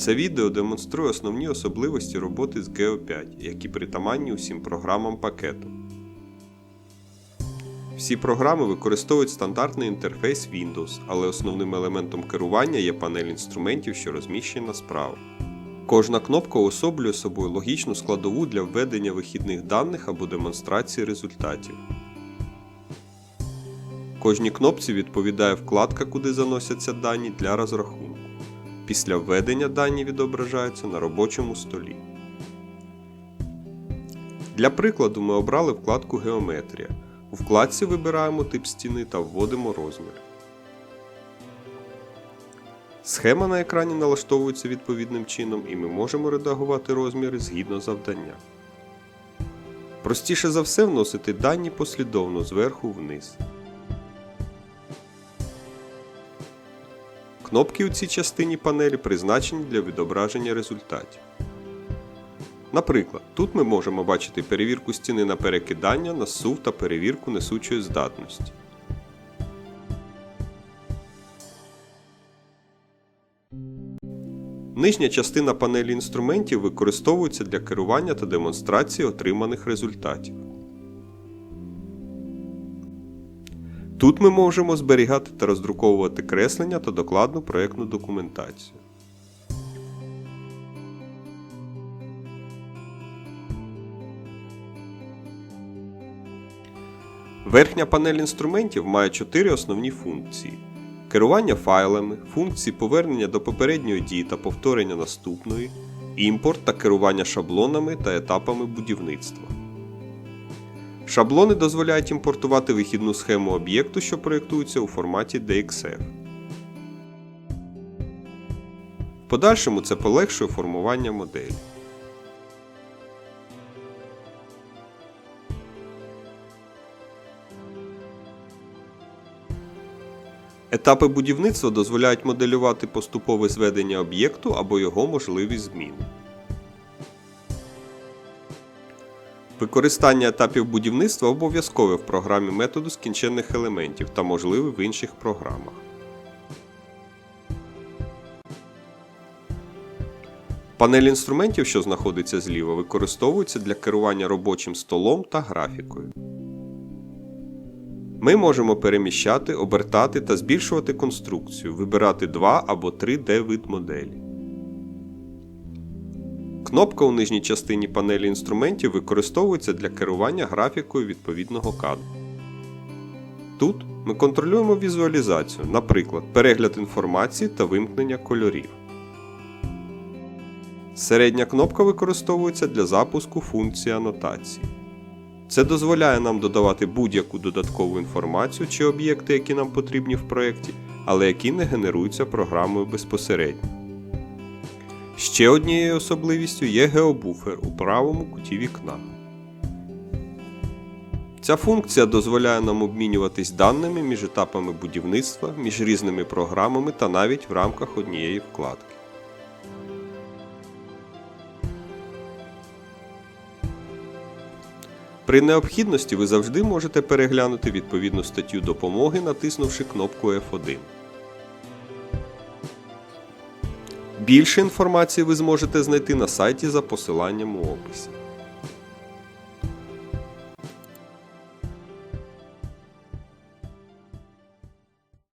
Це відео демонструє основні особливості роботи з Geo 5, які притаманні усім програмам пакету. Всі програми використовують стандартний інтерфейс Windows, але основним елементом керування є панель інструментів, що розміщена справа. Кожна кнопка уособлює собою логічну складову для введення вихідних даних або демонстрації результатів. Кожній кнопці відповідає вкладка, куди заносяться дані для розрахунку. Після введення дані відображаються на робочому столі. Для прикладу ми обрали вкладку Геометрія. У вкладці вибираємо тип стіни та вводимо розмір. Схема на екрані налаштовується відповідним чином і ми можемо редагувати розміри згідно завдання. Простіше за все вносити дані послідовно зверху вниз. Кнопки у цій частині панелі призначені для відображення результатів. Наприклад, тут ми можемо бачити перевірку стіни на перекидання, на сув та перевірку несучої здатності. Нижня частина панелі інструментів використовується для керування та демонстрації отриманих результатів. Тут ми можемо зберігати та роздруковувати креслення та докладну проєктну документацію. Верхня панель інструментів має 4 основні функції: керування файлами, функції повернення до попередньої дії та повторення наступної, імпорт та керування шаблонами та етапами будівництва. Шаблони дозволяють імпортувати вихідну схему об'єкту, що проєктується у форматі DXF. В подальшому це полегшує формування моделі. Етапи будівництва дозволяють моделювати поступове зведення об'єкту або його можливі зміни. Використання етапів будівництва обов'язкове в програмі методу скінченних елементів та можливе в інших програмах. Панель інструментів, що знаходиться зліва, використовується для керування робочим столом та графікою. Ми можемо переміщати, обертати та збільшувати конструкцію, вибирати 2 або 3D вид моделі. Кнопка у нижній частині панелі інструментів використовується для керування графікою відповідного кадру. Тут ми контролюємо візуалізацію, наприклад, перегляд інформації та вимкнення кольорів. Середня кнопка використовується для запуску функції анотації. Це дозволяє нам додавати будь-яку додаткову інформацію чи об'єкти, які нам потрібні в проєкті, але які не генеруються програмою безпосередньо. Ще однією особливістю є геобуфер у правому куті вікна. Ця функція дозволяє нам обмінюватись даними між етапами будівництва, між різними програмами та навіть в рамках однієї вкладки. При необхідності ви завжди можете переглянути відповідну статтю допомоги, натиснувши кнопку F1. Більше інформації ви зможете знайти на сайті за посиланням у описі.